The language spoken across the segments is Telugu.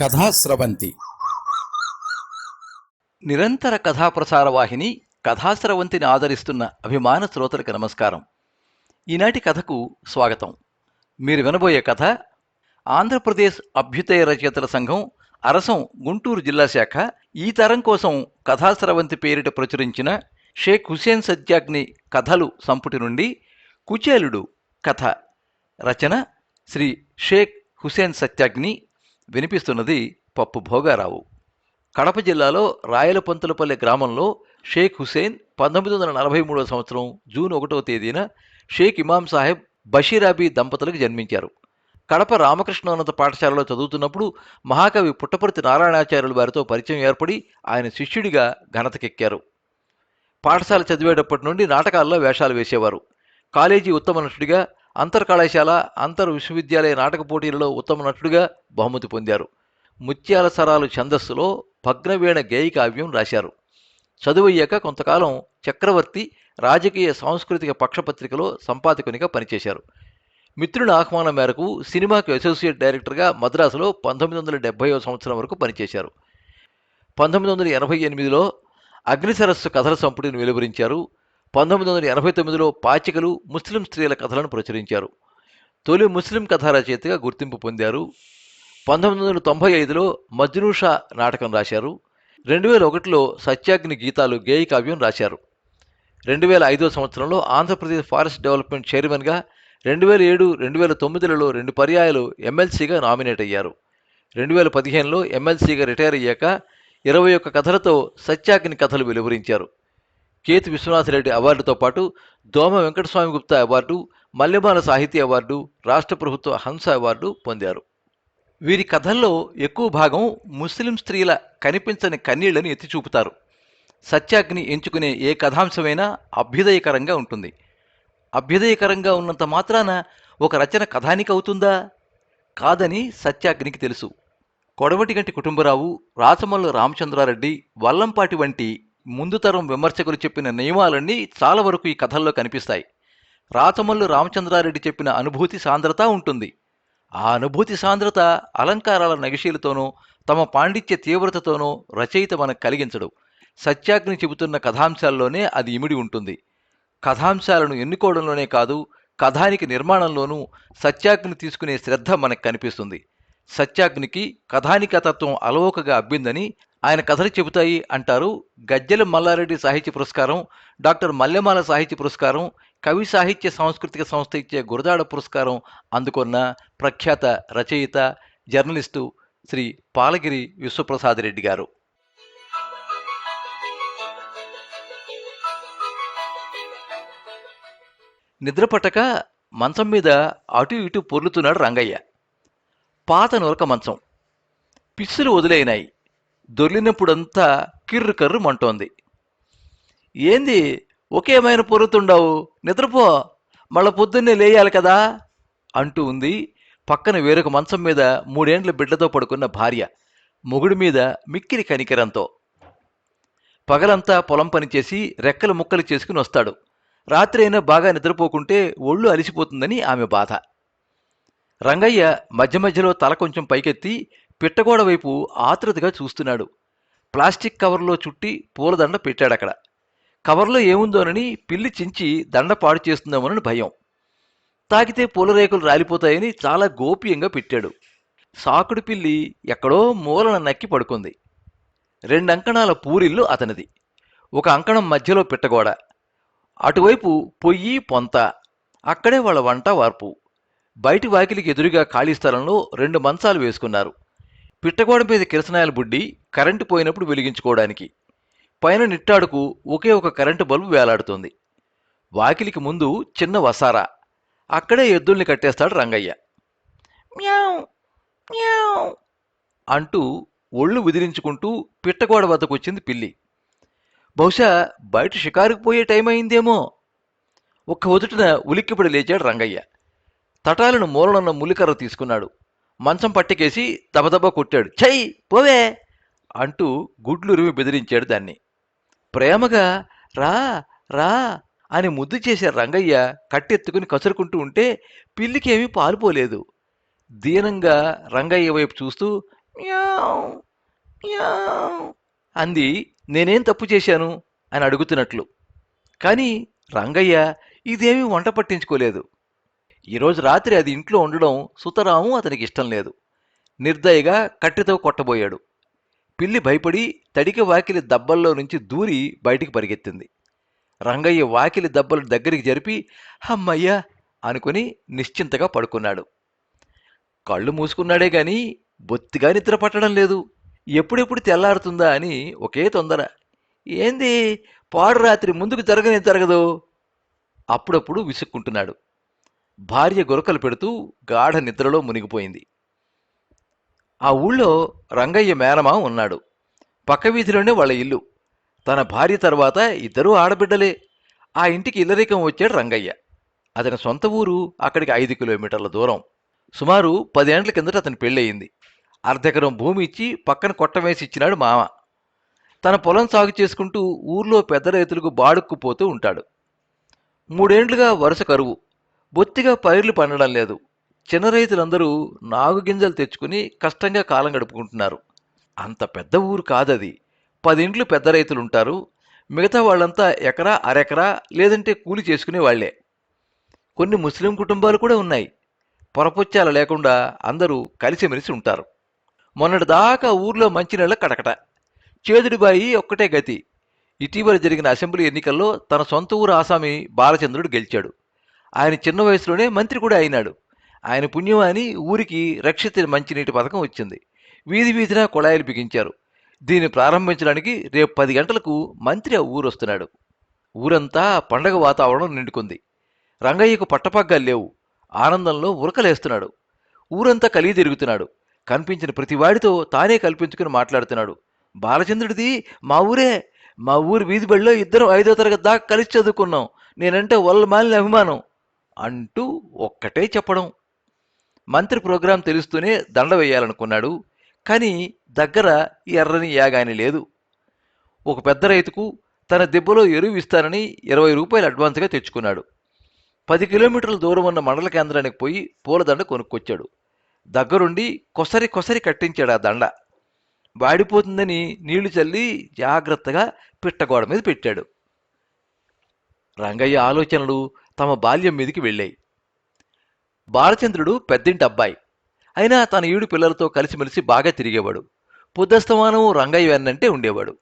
కథాస్రవంతి నిరంతర కథాప్రసార వాహిని కథాస్రవంతిని ఆదరిస్తున్న అభిమాన శ్రోతలకు నమస్కారం. ఈనాటి కథకు స్వాగతం. మీరు వినబోయే కథ ఆంధ్రప్రదేశ్ అభ్యుదయ రచయితల సంఘం అరసం గుంటూరు జిల్లా శాఖ ఈ తరం కోసం కథాస్రవంతి పేరిట ప్రచురించిన షేక్ హుసేన్ సత్యాగ్ని కథలు సంపుటి నుండి కుచేలుడు కథ. రచన శ్రీ షేక్ హుసేన్ సత్యాగ్ని వినిపిస్తున్నది పప్పు భోగారావు. కడప జిల్లాలో రాయలపంతులపల్లి గ్రామంలో షేక్ హుసేన్ పంతొమ్మిది వందల నలభై మూడవ సంవత్సరం జూన్ ఒకటవ తేదీన షేక్ ఇమాం సాహెబ్ బషీరాబీ దంపతులకు జన్మించారు. కడప రామకృష్ణోన్నత పాఠశాలలో చదువుతున్నప్పుడు మహాకవి పుట్టపర్తి నారాయణాచార్యుల వారితో పరిచయం ఏర్పడి ఆయన శిష్యుడిగా ఘనతకెక్కారు. పాఠశాల చదివేటప్పటి నుండి నాటకాల్లో వేషాలు వేసేవారు. కాలేజీ ఉత్తమ నటుడిగా అంతర్ కళాశాల అంతర్ విశ్వవిద్యాలయ నాటక పోటీలలో ఉత్తమ నటుడిగా బహుమతి పొందారు. ముత్యాల సరాలు ఛందస్సులో భగ్నవీణ గేయ కావ్యం రాశారు. చదువయ్యాక కొంతకాలం చక్రవర్తి రాజకీయ సాంస్కృతిక పక్షపత్రికలో సంపాదకునిగా పనిచేశారు. మిత్రుని ఆహ్వానం మేరకు సినిమాకు అసోసియేట్ డైరెక్టర్గా మద్రాసులో పంతొమ్మిది వందల డెబ్బైవ సంవత్సరం వరకు పనిచేశారు. పంతొమ్మిది వందల ఎనభై ఎనిమిదిలో అగ్నిసరస్సు కథల సంపుటిని వెలువరించారు. పంతొమ్మిది వందల ఎనభై తొమ్మిదిలో పాచికలు ముస్లిం స్త్రీల కథలను ప్రచురించారు. తొలి ముస్లిం కథా రచయితగా గుర్తింపు పొందారు. పంతొమ్మిది వందల తొంభై ఐదులో మజ్నూషా నాటకం రాశారు. రెండు వేల ఒకటిలో సత్యాగ్ని గీతాలు గేయ కావ్యం రాశారు. రెండు వేల ఐదో సంవత్సరంలో ఆంధ్రప్రదేశ్ ఫారెస్ట్ డెవలప్మెంట్ చైర్మన్గా రెండు వేల ఏడు రెండు వేల తొమ్మిదిలలో రెండు పర్యాయాలు ఎమ్మెల్సీగా నామినేట్ అయ్యారు. రెండు వేల పదిహేనులో ఎమ్మెల్సీగా రిటైర్ అయ్యాక ఇరవై ఒక్క కథలతో సత్యాగ్ని కథలు వెలువరించారు. కేతు విశ్వనాథరెడ్డి అవార్డుతో పాటు దోమ వెంకటస్వామి గుప్తా అవార్డు మల్లెమాల సాహితీ అవార్డు రాష్ట్ర ప్రభుత్వ హంస అవార్డు పొందారు. వీరి కథల్లో ఎక్కువ భాగం ముస్లిం స్త్రీల కనిపించని కన్నీళ్ళను ఎత్తిచూపుతారు సత్యాగ్ని ఎంచుకునే ఏ కథాంశమైనా అభ్యుదయకరంగా ఉంటుంది. అభ్యుదయకరంగా ఉన్నంత మాత్రాన ఒక రచన కథానికి అవుతుందా? కాదని సత్యాగ్నికి తెలుసు. కొడవటిగంటి కుటుంబరావు రాచమల్లు రామచంద్రారెడ్డి వల్లంపాటి వంటి ముందు తరం విమర్శకులు చెప్పిన నియమాలన్నీ చాలా వరకు ఈ కథల్లో కనిపిస్తాయి. రాచమల్లు రామచంద్రారెడ్డి చెప్పిన అనుభూతి సాంద్రత ఉంటుంది. ఆ అనుభూతి సాంద్రత అలంకారాల నగిశీలతోనూ తమ పాండిత్య తీవ్రతతోనూ రచయిత మనకు కలిగించడు. సత్యాగ్ని చెబుతున్న కథాంశాల్లోనే అది ఇమిడి ఉంటుంది. కథాంశాలను ఎన్నుకోవడంలోనే కాదు కథానికి నిర్మాణంలోనూ సత్యాగ్ని తీసుకునే శ్రద్ధ మనకు కనిపిస్తుంది. సత్యాగ్నికి కథానికతత్వం అలవోకగా అబ్బిందని ఆయన కథలు చెబుతాయి అంటారు గజ్జెల మల్లారెడ్డి సాహిత్య పురస్కారం డాక్టర్ మల్లెమాల సాహిత్య పురస్కారం కవి సాహిత్య సాంస్కృతిక సంస్థ ఇచ్చే గురదాడ పురస్కారం అందుకున్న ప్రఖ్యాత రచయిత జర్నలిస్టు శ్రీ పాలగిరి విశ్వప్రసాద్ రెడ్డి గారు. నిద్రపట్టక మంచం మీద అటు ఇటు పొర్లుతున్నాడు రంగయ్య. పాత నొరక మంచం. పిస్సులు వదిలైనాయి. దొర్లినప్పుడంతా కిర్రు కర్రు మంటోంది. ఏంది? ఒకేమైనా పొరుతుండవు నిద్రపో. మళ్ళా పొద్దున్నే లేయాలి కదా? అంటూ ఉంది పక్కన వేరొక మంచం మీద మూడేండ్ల బిడ్డతో పడుకున్న భార్య. మొగుడి మీద మిక్కిరి కనికరంతో. పగలంతా పొలం పనిచేసి రెక్కలు ముక్కలు చేసుకుని వస్తాడు. రాత్రి అయినా బాగా నిద్రపోకుంటే ఒళ్ళు అలిసిపోతుందని ఆమె బాధ. రంగయ్య మధ్య మధ్యలో తల కొంచెం పైకెత్తి పిట్టగోడ వైపు ఆతృతగా చూస్తున్నాడు. ప్లాస్టిక్ కవర్లో చుట్టి పూలదండ పెట్టాడక్కడ. కవర్లో ఏముందోనని పిల్లి చించి దండ పాడు చేస్తుందేమోనని భయం. తాకితే పూలరేకులు రాలిపోతాయని చాలా గోప్యంగా పెట్టాడు. సాకుడు పిల్లి ఎక్కడో మూలన నక్కి పడుకుంది. రెండంకణాల పూరిల్లు అతనిది. ఒక అంకణం మధ్యలో పిట్టగోడ. అటువైపు పొయ్యి పొంత. అక్కడే వాళ్ళ వంట వార్పు. బయటి వాకిలికి ఎదురుగా ఖాళీ స్థలంలో రెండు మంచాలు వేసుకున్నారు. పిట్టగోడ మీద కిరసనాయల బుడ్డి కరెంటు పోయినప్పుడు వెలిగించుకోవడానికి. పైన నిట్టాడుకు ఒకే ఒక కరెంటు బల్బు వేలాడుతోంది. వాకిలికి ముందు చిన్న వసారా. అక్కడే ఎద్దుల్ని కట్టేస్తాడు రంగయ్య. మ్యావ్ మ్యావ్ అంటూ ఒళ్ళు విదిలించుకుంటూ పిట్టగోడ వద్దకు వచ్చింది పిల్లి. బహుశా బయట షికారుకు పోయే టైం అయిందేమో. ఒక్క ఒదుటిన ఉలిక్కిపడి లేచాడు రంగయ్య. తటాలను మూలనున్న ములికర్ర తీసుకున్నాడు. మంచం పట్టికేసి దబదబా కొట్టాడు. ఛై పోవే అంటూ గుడ్లురిమి బెదిరించాడు దాన్ని. ప్రేమగా రా రా అని ముద్దు చేసే రంగయ్య కట్టెత్తుకుని కసురుకుంటూ ఉంటే పిల్లికేమీ పాలుపోలేదు. దీనంగా రంగయ్య వైపు చూస్తూ అంది. నేనేం తప్పు చేశాను? అని అడుగుతున్నట్లు. కానీ రంగయ్య ఇదేమీ వంట పట్టించుకోలేదు. ఈరోజు రాత్రి అది ఇంట్లో ఉండడం సుతరాము అతనికి ఇష్టం లేదు. నిర్దయగా కట్టెతో కొట్టబోయాడు. పిల్లి భయపడి తడిక వాకిలి దబ్బల్లో నుంచి దూరి బయటికి పరిగెత్తింది. రంగయ్య వాకిలి దబ్బలు దగ్గరికి జరిపి హమ్మయ్యా అనుకుని నిశ్చింతగా పడుకున్నాడు. కళ్ళు మూసుకున్నాడే గాని బొత్తిగా నిద్ర పట్టడం లేదు. ఎప్పుడెప్పుడు తెల్లారుతుందా అని ఒకే తొందర. ఏంది? పాడు రాత్రి ముందుకు జరగనే జరగదు. అప్పుడప్పుడు విసుక్కుంటున్నాడు. భార్య గొరకలు పెడుతూ గాఢ నిద్రలో మునిగిపోయింది. ఆ ఊళ్ళో రంగయ్య మేనమామ ఉన్నాడు. పక్క వీధిలోనే వాళ్ళ ఇల్లు. తన భార్య తర్వాత ఇద్దరూ ఆడబిడ్డలే. ఆ ఇంటికి ఇల్లరికం వచ్చాడు రంగయ్య. అతని సొంత ఊరు అక్కడికి ఐదు కిలోమీటర్ల దూరం. సుమారు పదేండ్ల కిందట అతని పెళ్ళయింది. అర్ధెకరం భూమి ఇచ్చి పక్కన కొట్టమేసి ఇచ్చినాడు మామ. తన పొలం సాగు చేసుకుంటూ ఊర్లో పెద్ద రైతులకు బాడుక్కుపోతూ ఉంటాడు. మూడేండ్లుగా వరుస కరువు. బొత్తిగా పైర్లు పండడం లేదు. చిన్న రైతులందరూ నాగు గింజలు తెచ్చుకుని కష్టంగా కాలం గడుపుకుంటున్నారు. అంత పెద్ద ఊరు కాదది. పదింట్లు పెద్ద రైతులు ఉంటారు మిగతా వాళ్ళంతా ఎకరా అరెకరా లేదంటే కూలి చేసుకునే వాళ్ళే కొన్ని ముస్లిం కుటుంబాలు కూడా ఉన్నాయి. పొరపొచ్చాల లేకుండా అందరూ కలిసిమెలిసి ఉంటారు. మొన్నటి దాకా ఊర్లో మంచినీళ్ళ కడకట. చేదుడిబాయి ఒక్కటే గతి. ఇటీవల జరిగిన అసెంబ్లీ ఎన్నికల్లో తన సొంత ఊరు ఆసామి బాలచంద్రుడు గెలిచాడు. ఆయన చిన్న వయసులోనే మంత్రి కూడా అయినాడు. ఆయన పుణ్యం అని ఊరికి రక్షిత మంచినీటి పథకం వచ్చింది. వీధి వీధిన కుళాయిలు బిగించారు. దీన్ని ప్రారంభించడానికి రేపు పది గంటలకు మంత్రి ఆ ఊరు వస్తున్నాడు. ఊరంతా పండగ వాతావరణం నిండుకుంది. రంగయ్యకు పట్టపగ్గాలు లేవు. ఆనందంలో ఉరకలేస్తున్నాడు. ఊరంతా కలిగి తిరుగుతున్నాడు. కనిపించిన ప్రతివాడితో తానే కల్పించుకుని మాట్లాడుతున్నాడు. బాలచంద్రుడిది మా ఊరే మా ఊరి వీధి బడిలో ఇద్దరం ఐదో తరగతి దాకా కలిసి చదువుకున్నాం. నేనంటే వల్ల మాలిన అభిమానం. అంటూ ఒక్కటే చెప్పడం. మంత్రి ప్రోగ్రాం తెలుస్తూనే దండ వేయాలనుకున్నాడు. కానీ దగ్గర ఎర్రని యాగాని లేదు. ఒక పెద్ద రైతుకు తన దెబ్బలో ఎరువు ఇస్తానని ఇరవై రూపాయలు అడ్వాన్స్గా తెచ్చుకున్నాడు. పది కిలోమీటర్ల దూరం ఉన్న మండల కేంద్రానికి పోయి పూలదండ కొనుక్కొచ్చాడు. దగ్గరుండి కొసరి కొసరి కట్టించాడు ఆ దండ. వాడిపోతుందని నీళ్ళు చల్లి జాగ్రత్తగా పిట్టగోడ మీద పెట్టాడు. రంగయ్య ఆలోచనలు తమ బాల్యం మీదికి వెళ్ళాయి. బాలచంద్రుడు పెద్దింటి అబ్బాయి అయినా తన ఈడు పిల్లలతో కలిసిమెలిసి బాగా తిరిగేవాడు. పొద్దస్తమానం రంగయ్య వెన్నంటే ఉండేవాడు.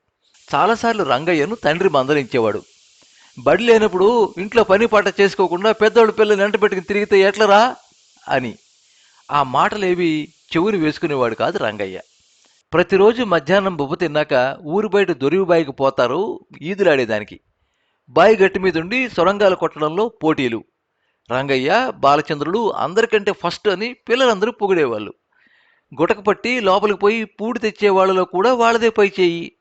చాలాసార్లు రంగయ్యను తండ్రి మందలించేవాడు. బడి లేనప్పుడు ఇంట్లో పని పాట చేసుకోకుండా పెద్దవాడు పిల్లలు వెంట పెట్టుకుని తిరిగితే ఎట్లరా? అని. ఆ మాటలేవి చెవులు వేసుకునేవాడు కాదు రంగయ్య. ప్రతిరోజు మధ్యాహ్నం బొబ్బ తిన్నాక ఊరి బయట దొరివి బాయికి పోతారు ఈదులాడేదానికి. బాయి గట్టి మీదుండి సొరంగాలు కొట్టడంలో పోటీలు. రంగయ్య బాలచంద్రుడు అందరికంటే ఫస్ట్ అని పిల్లలందరూ పొగిడేవాళ్ళు. గుటక పట్టి లోపలికి పోయి పూడి తెచ్చే వాళ్ళలో కూడా వాళ్ళదే పై చేయి.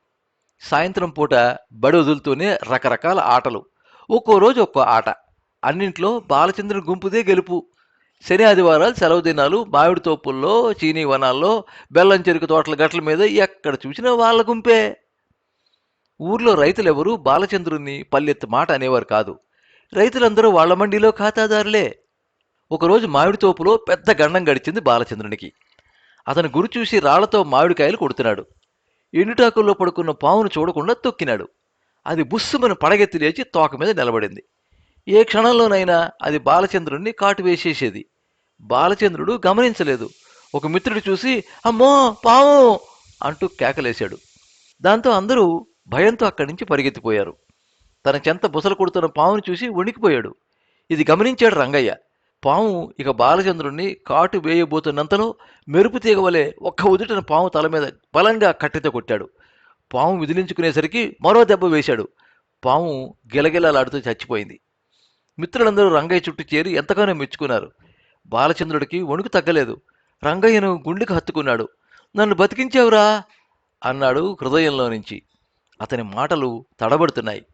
సాయంత్రం పూట బడి వదులుతూనే రకరకాల ఆటలు. ఒక్కో రోజు ఒక్కో ఆట. అన్నింట్లో బాలచంద్రుని గుంపుదే గెలుపు. శని ఆదివారాలు సెలవు దినాలు మామిడి తోపుల్లో చీనీ వనాల్లో బెల్లం చెరుకు తోటల గట్ల మీద ఎక్కడ చూసినా వాళ్ళ గుంపే. ఊర్లో రైతులెవరూ బాలచంద్రుణ్ణి పల్లెత్తు మాట అనేవారు కాదు. రైతులందరూ వాళ్ళ మండిలో ఖాతాదారులే. ఒకరోజు మామిడి తోపులో పెద్ద గండం గడిచింది బాలచంద్రునికి. అతను గురి చూసి రాళ్ళతో మామిడికాయలు కొడుతున్నాడు. ఎండుటాకుల్లో పడుకున్న పావును చూడకుండా తొక్కినాడు. అది బుస్సుమని పడగెత్తి లేచి తోక మీద నిలబడింది. ఏ క్షణంలోనైనా అది బాలచంద్రుణ్ణి కాటు వేసేసేది. బాలచంద్రుడు గమనించలేదు. ఒక మిత్రుడు చూసి అమ్మో పావు అంటూ కేకలేశాడు. దాంతో అందరూ భయంతో అక్కడి నుంచి పరిగెత్తిపోయారు. తన చెంత బుసలు కొడుతున్న పావును చూసి వణికిపోయాడు. ఇది గమనించాడు రంగయ్య. పాము ఇక బాలచంద్రుణ్ణి కాటు వేయబోతున్నంతలో మెరుపు తీగ వలె ఒక్క ఉదుటిన పాము తల మీద బలంగా కట్టెతో కొట్టాడు. పాము విదిలించుకునేసరికి మరో దెబ్బ వేశాడు. పాము గిలగిలలాడుతూ చచ్చిపోయింది. మిత్రులందరూ రంగయ్య చుట్టూ చేరి ఎంతగానో మెచ్చుకున్నారు. బాలచంద్రుడికి వణుకు తగ్గలేదు. రంగయ్యను గుండెకు హత్తుకున్నాడు. నన్ను బతికించావురా అన్నాడు హృదయంలో నుంచి. అతని మాటలు తడబడుతున్నాయి.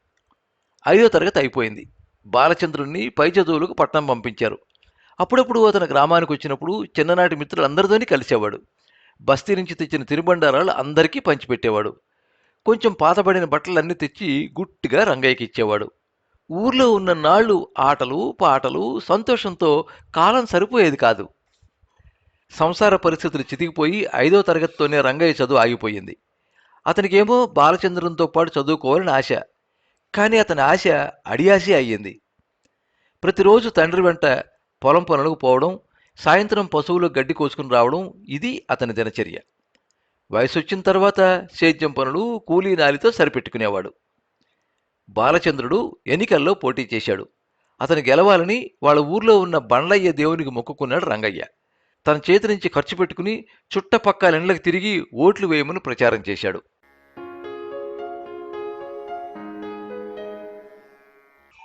ఐదో తరగతి అయిపోయింది. బాలచంద్రుణ్ణి పై చదువులకు పట్నం పంపించారు. అప్పుడప్పుడు అతను గ్రామానికి వచ్చినప్పుడు చిన్ననాటి మిత్రులందరితోని కలిసేవాడు. బస్తీ నుంచి తెచ్చిన తిరుబండారాలు అందరికీ పంచిపెట్టేవాడు. కొంచెం పాతబడిన బట్టలన్నీ తెచ్చి గుట్టిగా రంగయ్యకి ఇచ్చేవాడు ఊర్లో ఉన్న నాళ్ళు ఆటలు పాటలు సంతోషంతో కాలం సరిపోయేది కాదు. సంసార పరిస్థితులు చితికిపోయి ఐదో తరగతితోనే రంగయ్య చదువు ఆగిపోయింది. అతనికేమో బాలచంద్రంతో పాటు చదువుకోవాలని ఆశ. కానీ అతని ఆశ అడియాసే అయ్యింది. ప్రతిరోజు తండ్రి వెంట పొలం పనులకు పోవడం సాయంత్రం పశువులు గడ్డి కోసుకుని రావడం ఇది అతని దినచర్య. వయసు వచ్చిన తర్వాత సేద్యం పనులు కూలీ నాలితో సరిపెట్టుకునేవాడు. బాలచంద్రుడు ఎన్నికల్లో పోటీ చేశాడు. అతను గెలవాలని వాళ్ళ ఊర్లో ఉన్న బండ్లయ్య దేవునికి మొక్కుకున్నాడు రంగయ్య. తన చేతి నుంచి ఖర్చు పెట్టుకుని చుట్టపక్కల ఇండ్లకు తిరిగి ఓట్లు వేయమని ప్రచారం చేశాడు.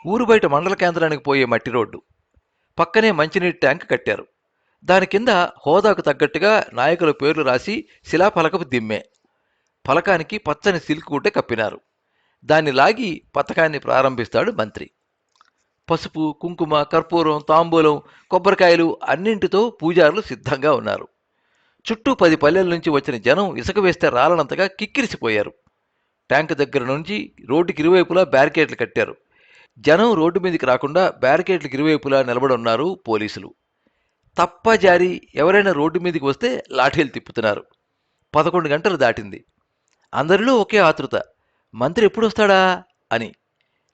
ఊరు బయట మండల కేంద్రానికి పోయే మట్టి రోడ్డు. పక్కనే మంచినీటి ట్యాంక్ కట్టారు. దాని కింద హోదాకు తగ్గట్టుగా నాయకుల పేర్లు రాసి శిలాఫలకపు దిమ్మే. ఫలకానికి పచ్చని సిల్క్ గుడ్డ కప్పినారు. దాన్ని లాగి పథకాన్ని ప్రారంభిస్తాడు మంత్రి. పసుపు కుంకుమ కర్పూరం తాంబూలం కొబ్బరికాయలు అన్నింటితో పూజారులు సిద్ధంగా ఉన్నారు. చుట్టూ పది పల్లెల నుంచి వచ్చిన జనం ఇసుక వేస్తే రాలనంతగా కిక్కిరిసిపోయారు. ట్యాంక్ దగ్గర నుంచి రోడ్డుకి ఇరువైపులా బ్యారికేడ్లు కట్టారు. జనం రోడ్డు మీదకి రాకుండా బ్యారికేడ్లకు ఇరువైపులా నిలబడి ఉన్నారు పోలీసులు. తప్ప జారి ఎవరైనా రోడ్డు మీదకి వస్తే లాఠీలు తిప్పుతున్నారు. పదకొండు గంటలు దాటింది. అందరిలో ఒకే ఆతృత మంత్రి ఎప్పుడు వస్తాడా అని.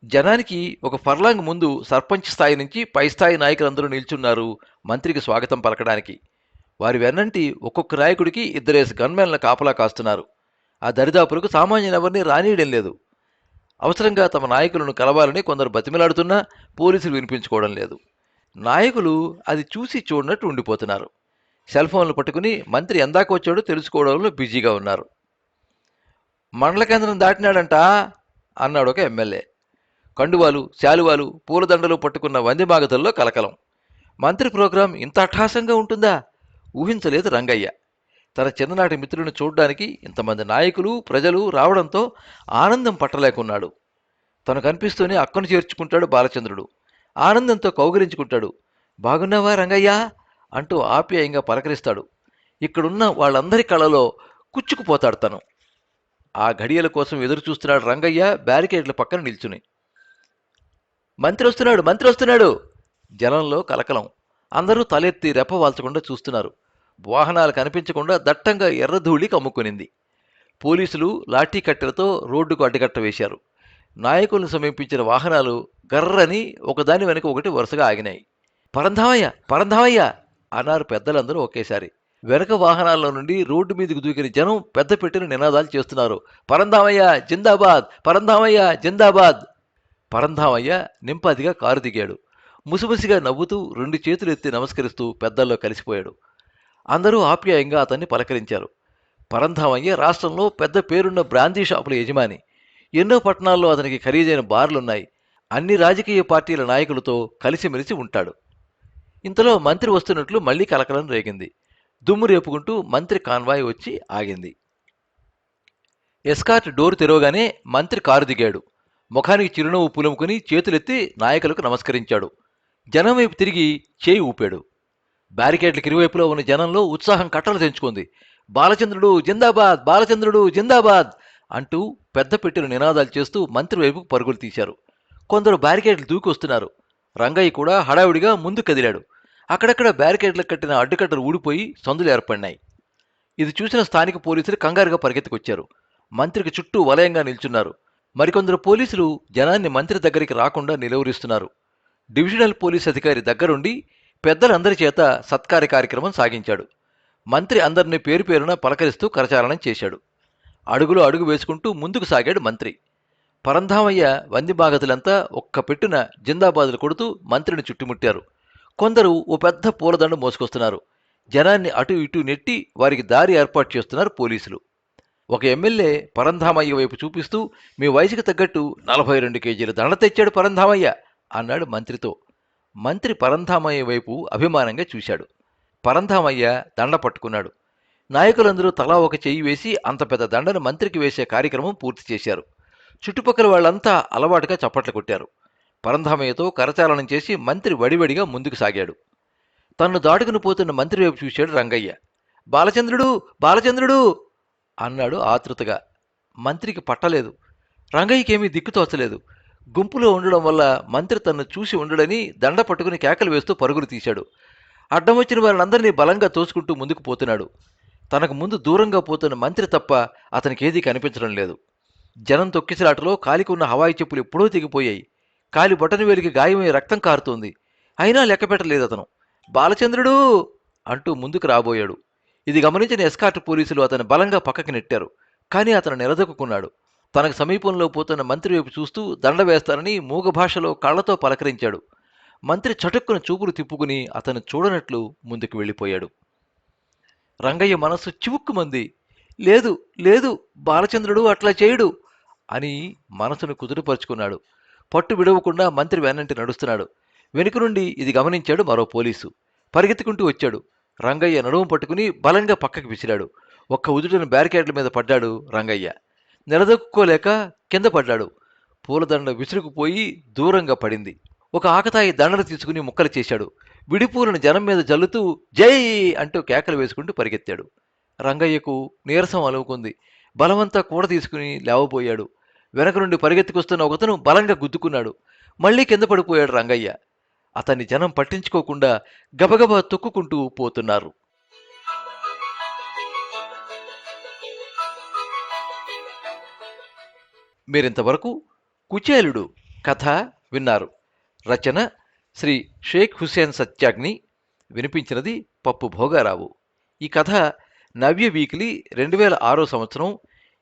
జనానికి ఒక ఫర్లాంగ్ ముందు సర్పంచ్ స్థాయి నుంచి పై స్థాయి నాయకులందరూ నిల్చున్నారు మంత్రికి స్వాగతం పలకడానికి. వారి వెన్నంటి ఒక్కొక్క నాయకుడికి ఇద్దరేసి గన్మెన్ల కాపలా కాస్తున్నారు. ఆ దరిదాపులకు సామాన్యులెవరిని రానియడం లేదు. అవసరంగా తమ నాయకులను కలవాలని కొందరు బతిమిలాడుతున్నా పోలీసులు వినిపించుకోవడం లేదు. నాయకులు అది చూసి చూడనట్టు ఉండిపోతున్నారు. సెల్ ఫోన్లు పట్టుకుని మంత్రి ఎందాక వచ్చాడో తెలుసుకోవడంలో బిజీగా ఉన్నారు. మండల కేంద్రం దాటినాడంట అన్నాడు ఒక ఎమ్మెల్యే. కండువాలు శాలువాలు పూలదండలు పట్టుకున్న వందిమాగతుల్లో కలకలం. మంత్రి ప్రోగ్రాం ఇంత అట్టహాసంగా ఉంటుందా? ఊహించలేదు రంగయ్య. తన చిన్ననాటి మిత్రులను చూడడానికి ఇంతమంది నాయకులు ప్రజలు రావడంతో ఆనందం పట్టలేకున్నాడు. తను కనిపిస్తూనే అక్కను చేర్చుకుంటాడు బాలచంద్రుడు. ఆనందంతో కౌగిలించుకుంటాడు. బాగున్నావా రంగయ్య? అంటూ ఆప్యాయంగా పలకరిస్తాడు. ఇక్కడున్న వాళ్ళందరి కళలో కుచ్చుకుపోతాడు తను. ఆ ఘడియల కోసం ఎదురు చూస్తున్నాడు రంగయ్య బ్యారికేడ్ల పక్కన నిల్చుని. మంత్రి వస్తున్నాడు మంత్రి వస్తున్నాడు! జనంలో కలకలం. అందరూ తలెత్తి రెప్పవాల్చకుండా చూస్తున్నారు. వాహనాలు కనిపించకుండా దట్టంగా ఎర్రధూళి కమ్ముకునింది. పోలీసులు లాఠీ కట్టెలతో రోడ్డుకు అడ్డుకట్ట వేశారు. నాయకులను సమీపించిన వాహనాలు గర్రని ఒకదాని వెనుక ఒకటి వరుసగా ఆగినాయి. పరంధామయ్య! పరంధామయ్య! అన్నారు పెద్దలందరూ ఒకేసారి. వెనక వాహనాల్లో నుండి రోడ్డు మీదకు దూకిన జనం పెద్ద పెట్టిన నినాదాలు చేస్తున్నారు. పరంధామయ్య! జిందాబాద్! పరంధామయ్య! జిందాబాద్! పరంధామయ్య నింపాదిగా కారు దిగాడు. ముసిముసిగా నవ్వుతూ రెండు చేతులు ఎత్తి నమస్కరిస్తూ పెద్దల్లో కలిసిపోయాడు. అందరూ ఆప్యాయంగా అతన్ని పలకరించారు. పరంధామయ్య రాష్ట్రంలో పెద్ద పేరున్న బ్రాందీ షాపుల యజమాని. ఎన్నో పట్టణాల్లో అతనికి ఖరీదైన బార్లున్నాయి. అన్ని రాజకీయ పార్టీల నాయకులతో కలిసిమెలిసి ఉంటాడు. ఇంతలో మంత్రి వస్తున్నట్లు మళ్ళీ కలకలం రేగింది. దుమ్ము రేపుకుంటూ మంత్రి కాన్వాయ్ వచ్చి ఆగింది. ఎస్కార్ట్ డోరు తెరవగానే మంత్రి కారు దిగాడు. ముఖానికి చిరునవ్వు పులుముకుని చేతులెత్తి నాయకులకు నమస్కరించాడు. జనం వైపు తిరిగి చేయి ఊపాడు. బ్యారికేడ్లకు ఇరువైపులో ఉన్న జనంలో ఉత్సాహం కట్టలు తెంచుకుంది. బాలచంద్రుడు జిందాబాద్! బాలచంద్రుడు జిందాబాద్! అంటూ పెద్ద పెట్టిన నినాదాలు చేస్తూ మంత్రి వైపుకు పరుగులు తీశారు. కొందరు బ్యారికేడ్లు దూకొస్తున్నారు. రంగయ్య కూడా హడావుడిగా ముందు కదిలాడు. అక్కడక్కడ బ్యారికేడ్లకు కట్టిన అడ్డుకట్టలు ఊడిపోయి సందులు ఏర్పడినాయి. ఇది చూసిన స్థానిక పోలీసులు కంగారుగా పరిగెత్తుకొచ్చారు. మంత్రికి చుట్టూ వలయంగా నిల్చున్నారు. మరికొందరు పోలీసులు జనాన్ని మంత్రి దగ్గరికి రాకుండా నిలువరిస్తున్నారు. డివిజనల్ పోలీస్ అధికారి దగ్గరుండి పెద్దలందరి చేత సత్కార కార్యక్రమం సాగించాడు. మంత్రి అందరినీ పేరు పేరున పలకరిస్తూ కరచాలనం చేశాడు. అడుగులో అడుగు వేసుకుంటూ ముందుకు సాగాడు మంత్రి. పరంధామయ్య వందిబాగతులంతా ఒక్క పెట్టున జిందాబాదులు కొడుతూ మంత్రిని చుట్టుముట్టారు. కొందరు ఓ పెద్ద పూలదండ మోసుకొస్తున్నారు. జనాన్ని అటు ఇటు నెట్టి వారికి దారి ఏర్పాటు చేస్తున్నారు పోలీసులు. ఒక ఎమ్మెల్యే పరంధామయ్య వైపు చూపిస్తూ మీ వయసుకు తగ్గట్టు నలభై రెండు కేజీల దండ తెచ్చాడు పరంధామయ్య అన్నాడు మంత్రితో. మంత్రి పరంధామయ్య వైపు అభిమానంగా చూశాడు. పరంధామయ్య దండ పట్టుకున్నాడు. నాయకులందరూ తలా ఒక చెయ్యి వేసి అంత పెద్ద దండను మంత్రికి వేసే కార్యక్రమం పూర్తి చేశారు. చుట్టుపక్కల వాళ్ళంతా అలవాటుగా చప్పట్లు కొట్టారు. పరంధామయ్యతో కరచాలనం చేసి మంత్రి వడివడిగా ముందుకు సాగాడు. తన్ను దాటుకుని పోతున్న మంత్రి వైపు చూశాడు రంగయ్య. బాలచంద్రుడు! బాలచంద్రుడు! అన్నాడు ఆతృతగా. మంత్రికి పట్టలేదు. రంగయ్యకేమీ దిక్కు తోచలేదు. గుంపులో ఉండడం వల్ల మంత్రి తన్ను చూసి ఉండడని దండ పట్టుకుని కేకలు వేస్తూ పరుగులు తీశాడు. అడ్డం వచ్చిన వారినందరినీ బలంగా తోసుకుంటూ ముందుకు పోతున్నాడు. తనకు ముందు దూరంగా పోతున్న మంత్రి తప్ప అతనికి ఏదీ కనిపించడం లేదు. జనం తొక్కిసలాటలో కాలికి ఉన్న హవాయి చెప్పులు ఎప్పుడో తెగిపోయాయి. కాలి బొటను వేలికి గాయమై రక్తం కారుతోంది. అయినా లెక్కపెట్టలేదు అతను. బాలచంద్రుడు! అంటూ ముందుకు రాబోయాడు. ఇది గమనించిన ఎస్కాట్ పోలీసులు అతను బలంగా పక్కకి నెట్టారు. కానీ అతను నిలదొక్కున్నాడు. తనకు సమీపంలో పోతున్న మంత్రి వైపు చూస్తూ దండ వేస్తానని మూగ భాషలో కళ్ళతో పలకరించాడు. మంత్రి చటుక్కున చూపులు తిప్పుకుని అతను చూడనట్లు ముందుకు వెళ్ళిపోయాడు. రంగయ్య మనస్సు చివుక్కుమంది. లేదు లేదు బాలచంద్రుడు అట్లా చేయడు అని మనసును కుదురుపరుచుకున్నాడు పట్టు విడవకుండా మంత్రి వెన్నంటి నడుస్తున్నాడు. వెనుక నుండి ఇది గమనించాడు మరో పోలీసు. పరిగెత్తుకుంటూ వచ్చాడు. రంగయ్య నడుము పట్టుకుని బలంగా పక్కకి విసిరాడు ఒక్క ఉదుటిన బ్యారికేడ్ల మీద పడ్డాడు రంగయ్య. నిలదొక్కుకోలేక కింద పడ్డాడు. పూలదండ విసురుకుపోయి దూరంగా పడింది. ఒక ఆకతాయి దండలు తీసుకుని ముక్కలు చేశాడు. విడిపూలను జనం మీద జల్లుతూ జై అంటూ కేకలు వేసుకుంటూ పరిగెత్తాడు. రంగయ్యకు నీరసం అలువుకుంది. బలమంతా కూడ తీసుకుని లేవబోయాడు. వెనక నుండి పరిగెత్తుకొస్తున్న ఒకతను బలంగా గుద్దుకున్నాడు. మళ్ళీ కింద పడిపోయాడు రంగయ్య. అతన్ని జనం పట్టించుకోకుండా గబగబా తొక్కుకుంటూ పోతున్నారు. మీరింతవరకు కుచేలుడు కథ విన్నారు. రచన శ్రీ షేక్ హుస్సేన్ సత్యాగ్ని వినిపించినది పప్పు భోగారావు. ఈ కథ నవ్య వీక్లీ రెండు వేల ఆరో సంవత్సరం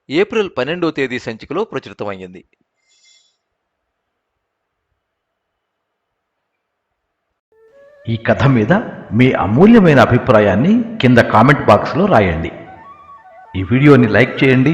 ఏప్రిల్ పన్నెండో తేదీ సంచికలో ప్రచురితమైంది ఈ కథ మీద మీ అమూల్యమైన అభిప్రాయాన్ని కింద కామెంట్ బాక్స్లో రాయండి. ఈ వీడియోని లైక్ చేయండి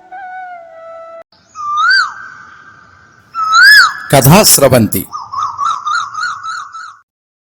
కథా స్రవంతి